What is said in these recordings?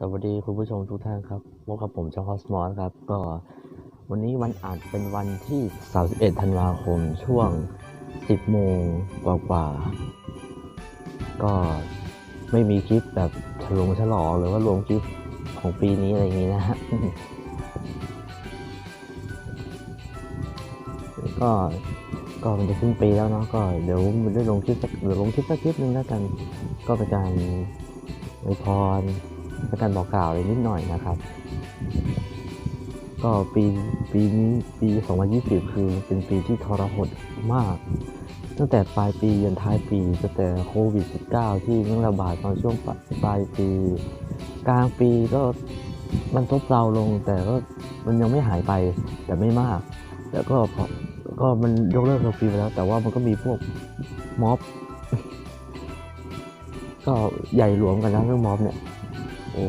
สวัสดีคุณผู้ชมทุกท่านครับพบกับผมเจ้าคอสมอสครับ ก็วันนี้วันอาจเป็นวันที่ 31 ธันวาคมช่วง 10 โมงกว่าๆก็ไม่มีคลิปแบบฉลองฉลองหรือว่ารวมคลิปของปีนี้อะไรอย่างนี้นะฮะก็ก็มันจะขึ้นปีแล้วเนาะก็เดี๋ยวมันได้ลงคลิปสักเดี๋ยวลงคลิปสักคลิปหนึ่งแล้วกัน ก็เป็นการอวยพร เป็นการบอกกล่าวอะไรนิดหน่อยนะครับ ก็ปีปีนี้ปี 2020 คือเป็นปีที่ทรหดมาก ตั้งแต่ปลายปียันท้ายปีตั้งแต่โควิด -19 ที่มันระบาดตอนช่วงปลายปี กลางปีก็มันซบเซาลงแต่ก็มันยังไม่หายไปแต่ไม่มาก แล้วก็ก็มันยกเลิกเคอร์ฟิวไปแล้ว แต่ว่ามันก็มีพวกม็อบ ก็ใหญ่หลวมกันนะเรื่องม็อบเนี่ย โอ้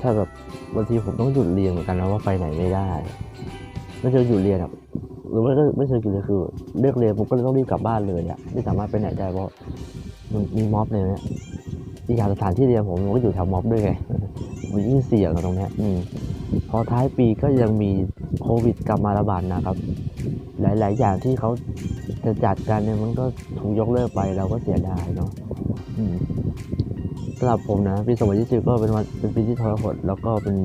ถ้าแบบบางทีผมต้องหยุดเรียนเหมือนกันนะว่าไปไหนไม่ได้ไม่เจอหยุดเรียนอะหรือว่าก็ไม่เจอหยุดเรียนคือเลิกเรียนผมก็เลยต้องรีบกลับบ้านเลยอะไม่สามารถไปไหนได้เพราะมันมีม็อบเลยเนี่ยอีกอย่างสถานที่เรียนผมมันก็อยู่แถวม็อบด้วยไงมันยิ่งเสี่ยงตรงนี้อืมพอท้ายปีก็ยังมีโควิดกลับมาระบาดนะครับ หลาย ๆ อย่างที่เขาจะจัดกันเนี่ยมันก็ถูกยกเลิกไปเราก็เสียดายเนาะอืมสำหรับผมนะปี2020 ก็เป็นวันเป็นปีที่ทรหดแล้วก็เป็น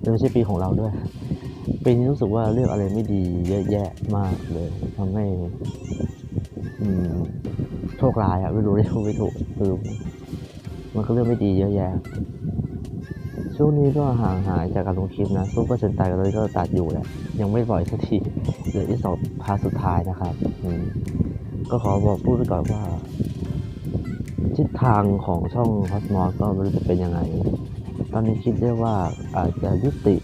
เป็นไม่ใช่ปีของเราด้วยปีนี้รู้สึกว่าเรื่องอะไรไม่ดีเยอะแยะมากเลยทำให้โชคร้ายอะไม่รู้เรียกไม่ถูกคือมันก็เรื่องไม่ดีเยอะแยะ ช่วงนี้ก็ห่างหายจากการลงคลิปนะซุปเปอร์เซนไตก็เลยก็ตัดอยู่แหละยังไม่ปล่อยสักทีเหลือที่สองพาสุดท้ายนะครับก็ขอบอกพูดไปก่อนว่า ทิศทางของช่อง Cosmos ก็ไม่รู้จะเป็นยังไง ตอนนี้คิดได้ว่าอาจจะยุติ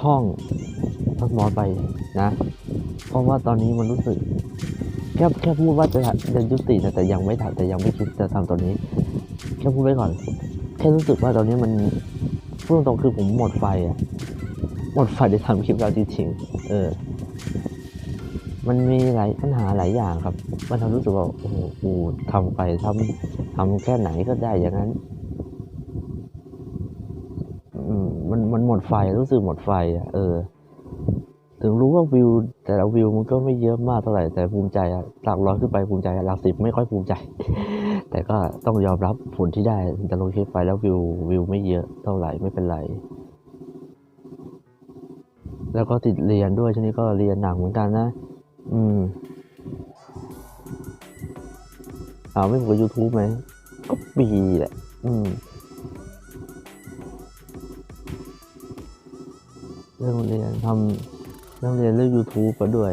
ช่อง Cosmos ไปนะ เพราะว่าตอนนี้มันรู้สึกแค่แค่พูดว่าจะจะยุตินะแต่ยังไม่ทำแต่ยังไม่คิดจะทำตอนนี้แค่พูดไว้ก่อน แค่รู้สึกว่าตอนนี้มันพูดตรงๆคือผมหมดไฟอะหมดไฟได้ทำคลิปแล้วจริงๆเออ มันมีหลายปัญหาหลายอย่างครับ มันทำรู้สึกว่าโอ้โหกูทำไปทำทำแค่ไหนก็ได้อย่างนั้นมันมันหมดไฟรู้สึกหมดไฟอะเออ ถึงรู้ว่าวิว แต่ละวิวมันก็ไม่เยอะมากเท่าไหร่แต่ภูมิใจอะหลักร้อยขึ้นไปภูมิใจหลักสิบไม่ค่อยภูมิใจ แต่ก็ต้องยอมรับผลที่ได้แต่ลงคลิปไปแล้ววิววิวไม่เยอะเท่าไหร่ไม่เป็นไรแล้วก็ติดเรียนด้วยช่วงนี้ก็เรียนหนักเหมือนกันนะ อืมอาไม่เหมือนกับ YouTube ไหม ก็ปีแหละ อืมเรื่องเรียนทำเรื่องเรียนเรื่อง YouTube ไปด้วย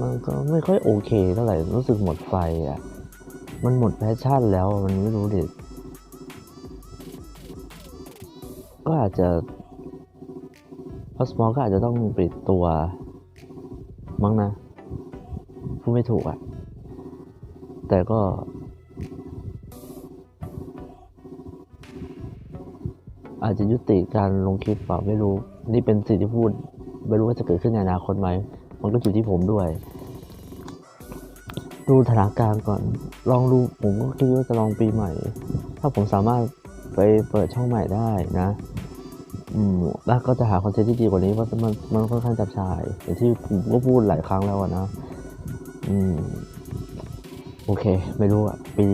มันก็ไม่ค่อยโอเคเท่าไหร่ รู้สึกหมดไฟอะ มันหมดแพชชั่นแล้ว มันไม่รู้ดิ ก็อาจจะพอสมอก็อาจจะต้องปิดตัว มั้งนะพูดไม่ถูกอะ แต่ก็ อาจจะยุติการลงคลิปเปล่าไม่รู้ นี่เป็นสิ่งที่พูด ไม่รู้ว่าจะเกิดขึ้นในอนาคตไหม มันก็อยู่ที่ผมด้วย ดูสถานการณ์ก่อน ลองดูผมก็คิดว่าจะลองปีใหม่ ถ้าผมสามารถไปเปิดช่องใหม่ได้นะ อืมแล้วก็จะหาคอนเทนต์ที่ดีกว่านี้เพราะมันมันค่อนข้างจับชายอย่างที่ผมก็พูดหลายครั้งแล้วนะอืมโอเค ไม่รู้อะปี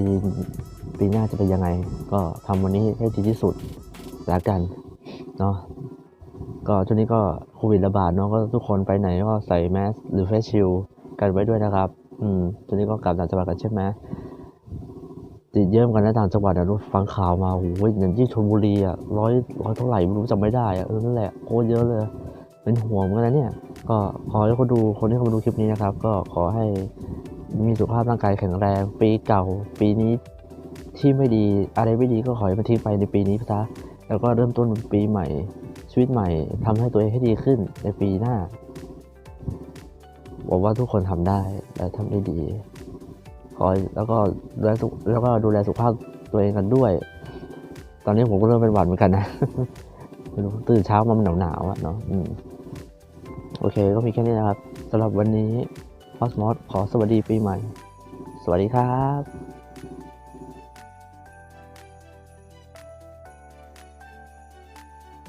ปีหน้าจะเป็นยังไง ก็ทำวันนี้ให้ดีที่สุดแล้วกันเนาะก็ช่วงนี้ก็โควิดระบาดเนาะก็ทุกคนไปไหนก็ใส่แมสหรือเฟสชิลกันไว้ด้วยนะครับ อืมช่วงนี้ก็กลับต่างจังหวัดกันใช่ไหม ติดเยอะเหมือนกันนะต่างจังหวัดอะรู้ฟังข่าวมาโอ้โหอย่างที่ชลบุรีอะร้อยร้อยเท่าไหร่ไม่รู้จำไม่ได้อะเออนั่นแหละโคตรเยอะเลย เป็นห่วงเหมือนกันนะเนี่ย ก็ขอให้คนดูคนที่เข้ามาดูคลิปนี้นะครับ ก็ขอให้มีสุขภาพร่างกายแข็งแรง ปีเก่า ปีนี้ที่ไม่ดีอะไรไม่ดีก็ขอให้มันทิ้งไปในปีนี้ซะแล้วก็เริ่มต้นปีใหม่ ชีวิตใหม่ทำให้ตัวเองให้ดีขึ้นในปีหน้าบอกว่าทุกคนทำได้แต่ทำได้ดี ขอแล้วก็ดูแลสุขแล้วก็ดูแลสุขภาพตัวเองกันด้วย ตอนนี้ผมก็เริ่มเป็นหวัดเหมือนกันนะตื่นเช้ามามันหนาวๆอะเนาะโอเคก็มีแค่นี้นะครับสำหรับวันนี้พอสมอสขอสวัสดีปีใหม่ สวัสดีครับ